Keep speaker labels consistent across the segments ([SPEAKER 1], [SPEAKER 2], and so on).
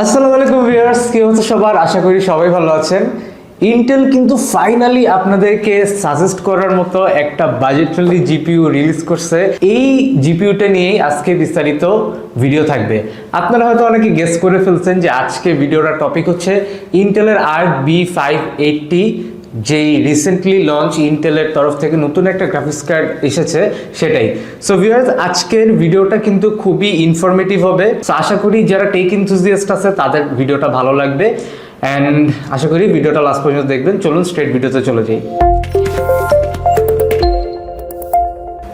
[SPEAKER 1] আসসালামু আলাইকুম ভিউয়ার্স, কি হচ্ছে সবার? আশা করি সবাই ভালো আছেন। ইন্টেল কিন্তু ফাইনালি আপনাদেরকে সাজেস্ট করার মতো একটা বাজেট ফ্রেন্ডলি জিপিইউ রিলিজ করছে। এই জিপিইউটা নিয়েই আজকে বিস্তারিত ভিডিও থাকবে। আপনারা হয়তো অনেকে গেস করে ফেলছেন যে আজকে ভিডিওটার টপিক হচ্ছে ইন্টেলের আর বি ফাইভ এইটটি যেই রিসেন্টলি লঞ্চ ইন্টেলের তরফ থেকে নতুন একটা গ্রাফিক্স কার্ড এসেছে সেটাই। সো ভিউয়ার্স আজকের ভিডিওটা কিন্তু খুবই ইনফরমেটিভ হবে। সো আশা করি যারা টেক ইনথুজিয়াস্ট আছে, তাদের ভিডিওটা ভালো লাগবে। অ্যান্ড আশা করি ভিডিওটা লাস্ট পর্যন্ত দেখবেন। চলুন স্ট্রেট ভিডিওতে চলে যাই।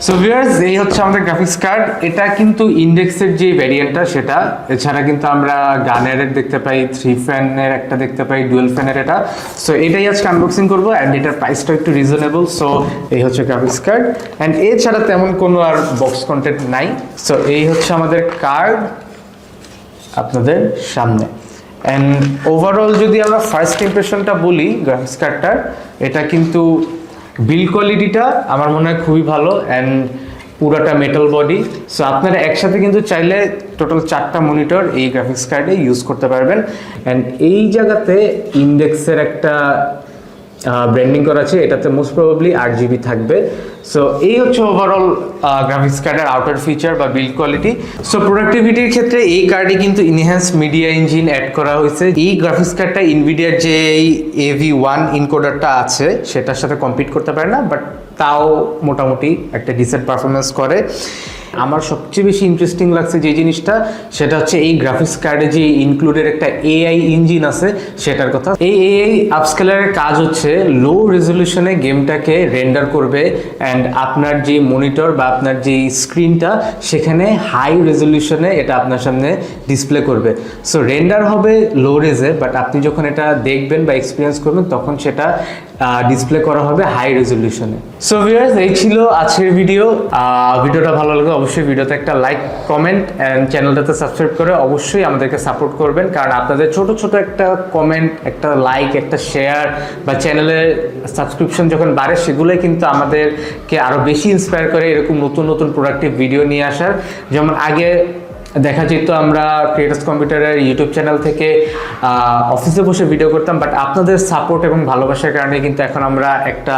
[SPEAKER 1] সো ভিউয়ার্স এই হচ্ছে আমাদের গ্রাফিক্স কার্ড এটা কিন্তু ইন্ডেক্সের যে ভ্যারিয়েন্টটা সেটা। এছাড়া কিন্তু আমরা গানের দেখতে পাই থ্রি ফ্যানের একটা দেখতে পাই ডুয়েল ফ্যানের এটা। সো এটাই আজকে আনবক্সিং করব অ্যান্ড এটার প্রাইসটা একটু রিজনেবল সো এই হচ্ছে গ্রাফিক্স কার্ড অ্যান্ড এছাড়া তেমন কোনো আর বক্স কন্টেন্ট নাই। সো এই হচ্ছে আমাদের কার্ড আপনাদের সামনে। অ্যান্ড ওভারঅল যদি আমরা ফার্স্ট ইমপ্রেশনটা বলি গ্রাফিক্স কার্ডটার এটা কিন্তু বিল কোয়ালিটিটা আমার মনে হয় খুবই ভালো অ্যান্ড পুরাটা মেটাল বডি সো আপনারা একসাথে কিন্তু চাইলে টোটাল চারটা মনিটর এই গ্রাফিক্স কার্ডে ইউজ করতে পারবেন। অ্যান্ড এই জায়গাতে ইন্ডেক্সের একটা ব্র্যান্ডিং করা আছে, এটাতে মোস্ট প্রবাবলি আট জিবি থাকবে। সো এই হচ্ছে ওভারঅল গ্রাফিক্স কার্ডের আউটার ফিচার বা বিল্ড কোয়ালিটি সো প্রোডাক্টিভিটির ক্ষেত্রে এই কার্ডে কিন্তু ইনহ্যান্স মিডিয়া ইঞ্জিন অ্যাড করা হয়েছে। এই গ্রাফিক্স কার্ডটা ইনভিডিয়ার যে এই এভি ওয়ান ইনকোডারটা আছে, সেটার সাথে কম্পিট করতে পারে না বাট তাও মোটামুটি একটা ডিসেন্ট পারফরমেন্স করে। আমার সবচেয়ে বেশি ইন্টারেস্টিং লাগছে যে জিনিসটা, সেটা হচ্ছে এই গ্রাফিক্স কার্ডে যে ইনক্লুডেড একটা এআই ইঞ্জিন আছে, সেটার কথা। এই এআই আপস্কেলারের কাজ হচ্ছে লো রেজলিউশনে গেমটাকে রেন্ডার করবে অ্যান্ড আপনার যে মনিটর বা আপনার যে স্ক্রিনটা সেখানে হাই রেজলিউশনে এটা আপনার সামনে ডিসপ্লে করবে। সো রেন্ডার হবে লো রেজে বাট আপনি যখন এটা দেখবেন বা এক্সপিরিয়েন্স করবেন, তখন সেটা ডিসপ্লে করা হবে হাই রেজলিউশনে সো ভিউয়ার্স এই ছিল আজকের ভিডিও ভিডিওটা ভালো লাগলে অবশ্যই ভিডিওতে একটা লাইক কমেন্ট অ্যান্ড চ্যানেলটাতে সাবস্ক্রাইব করে অবশ্যই আমাদেরকে সাপোর্ট করবেন। কারণ আপনাদের ছোট ছোট একটা কমেন্ট একটা লাইক একটা শেয়ার বা চ্যানেলের সাবস্ক্রিপশন যখন বাড়ে, সেগুলোই কিন্তু আমাদেরকে আরও বেশি ইন্সপায়ার করে এরকম নতুন নতুন প্রোডাক্টিভ ভিডিও নিয়ে আসার। যেমন আগে দেখা যেত আমরা ক্রিয়েটার্স কম্পিউটারের ইউটিউব চ্যানেল থেকে অফিসে বসে ভিডিও করতাম বাট আপনাদের সাপোর্ট এবং ভালোবাসার কারণে কিন্তু এখন আমরা একটা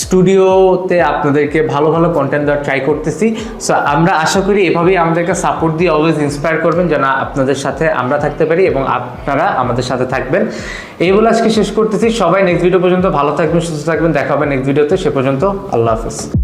[SPEAKER 1] স্টুডিওতে আপনাদেরকে ভালো ভালো কন্টেন্ট দেওয়ার ট্রাই করতেছি। সো আমরা আশা করি এভাবেই আমাদেরকে সাপোর্ট দিয়ে অলওয়েজ ইন্সপায়ার করবেন, যেন আপনাদের সাথে আমরা থাকতে পারি এবং আপনারা আমাদের সাথে থাকবেন। এই বলে আজকে শেষ করতেছি। সবাই নেক্সট ভিডিও পর্যন্ত ভালো থাকবেন, সুস্থ থাকবেন। দেখা হবে নেক্সট ভিডিওতে সে পর্যন্ত আল্লাহ হাফিজ।